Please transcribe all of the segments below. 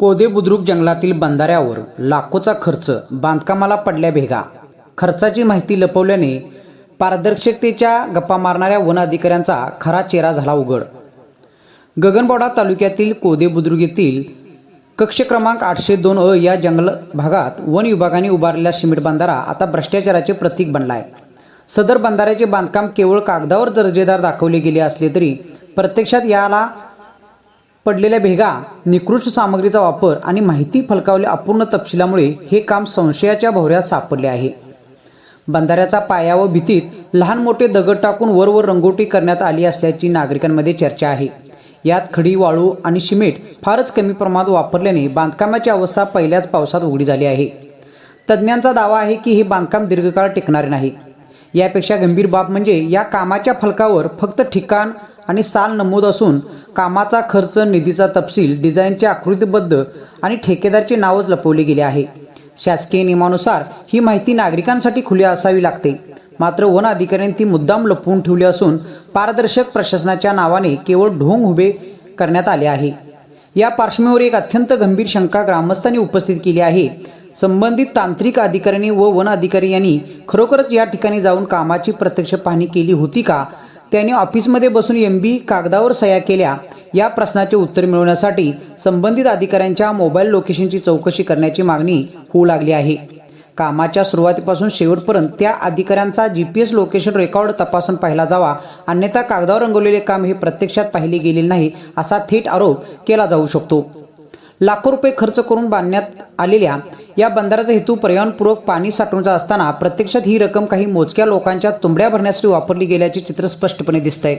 कोदे बुद्रुक जंगलातील बंधाऱ्यावर लाखोचा खर्च बांधकामाला पडल्या भेगा. खर्चाची माहिती लपवल्याने पारदर्शकतेच्या गप्पा मारणाऱ्या वन अधिकाऱ्यांचा खरा चेहरा झाला उघड. गगनबावडा तालुक्यातील कोदे बुद्रुक येथील कक्ष क्रमांक आठशे दोन अ या जंगल भागात वन विभागाने उभारलेला सिमेंट बंधारा आता भ्रष्टाचाराचे प्रतीक बनला आहे सदर बंधाऱ्याचे बांधकाम केवळ कागदावर दर्जेदार दाखवले गेले असले तरी प्रत्यक्षात याला पडलेल्या भेगा निकृष्ट सामग्रीचा वापर आणि माहिती फलकावल्या अपूर्ण तपशिलामुळे हे काम संशयाच्या भोवऱ्यात सापडले आहे. बंधाऱ्याचा पाया व भीतीत लहान मोठे दगड टाकून वर रंगोटी करण्यात आली असल्याची नागरिकांमध्ये चर्चा आहे. यात खडी वाळू आणि सिमेंट फारच कमी प्रमाणात वापरल्याने बांधकामाची अवस्था पहिल्याच पावसात उघडी झाली आहे. तज्ज्ञांचा दावा आहे की हे बांधकाम दीर्घकाळ टिकणारे नाही. यापेक्षा गंभीर बाब म्हणजे या कामाच्या फलकावर फक्त ठिकाण आणि साल नमूद असून कामाचा खर्च निधीचा तपशील डिझाईनचे आकृतीबद्ध आणि ठेकेदारचे नावच लपवले गेले आहे. शासकीय नियमानुसार ही माहिती नागरिकांसाठी खुली असावी लागते. मात्र वन अधिकाऱ्यांनी ती मुद्दाम लपवून ठेवली असून पारदर्शक प्रशासनाच्या नावाने केवळ ढोंग उभे करण्यात आले आहे. या पार्श्वभूमीवर एक अत्यंत गंभीर शंका ग्रामस्थांनी उपस्थित केली आहे. संबंधित तांत्रिक अधिकाऱ्यांनी व वन अधिकारी यांनी खरोखरच या ठिकाणी जाऊन कामाची प्रत्यक्ष पाहणी केली होती का? त्यांनी ऑफिसमध्ये बसून एम बी कागदावर सह्या केल्या. या प्रश्नाचे उत्तर मिळवण्यासाठी संबंधित अधिकाऱ्यांच्या मोबाईल लोकेशनची चौकशी करण्याची मागणी होऊ लागली आहे. कामाच्या सुरुवातीपासून शेवटपर्यंत त्या अधिकाऱ्यांचा G P S location record तपासून पाहिला जावा. अन्यथा कागदावर रंगवलेले काम हे प्रत्यक्षात पाहिले गेलेले नाही असा थेट आरोप केला जाऊ शकतो. लाखो रुपये खर्च करून बांधण्यात आलेल्या या बंधाऱ्याचा हेतू पर्यावरणपूर्वक पाणी साठवण्याचा असताना प्रत्यक्षात ही रक्कम काही मोजक्या लोकांच्या तुंबड्या भरण्यासाठी वापरली गेल्याचे चित्र स्पष्टपणे दिसतंय.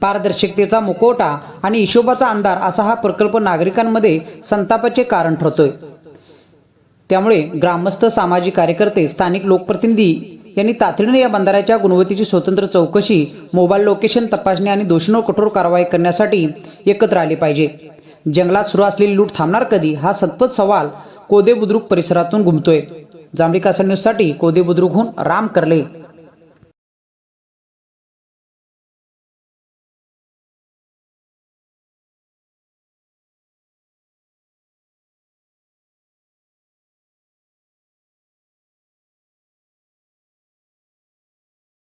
पारदर्शकतेचा मुकोटा आणि हिशोबाचा अंधार असा हा प्रकल्प नागरिकांमध्ये संतापाचे कारण ठरतोय. त्यामुळे ग्रामस्थ सामाजिक कार्यकर्ते स्थानिक लोकप्रतिनिधी यांनी तातडीने या बंधाऱ्याच्या गुणवत्तेची स्वतंत्र चौकशी मोबाईल लोकेशन तपासणी आणि दोषींवर कठोर कारवाई करण्यासाठी एकत्र आले पाहिजे. जंगलात सुरू असलेली लूट थांबणार कधी? हा सतपत सवाल कोदे बुद्रुक परिसरातून घुमतोय. जांभळी कासा न्यूजसाठी कोदे बुद्रुकहून राम करले.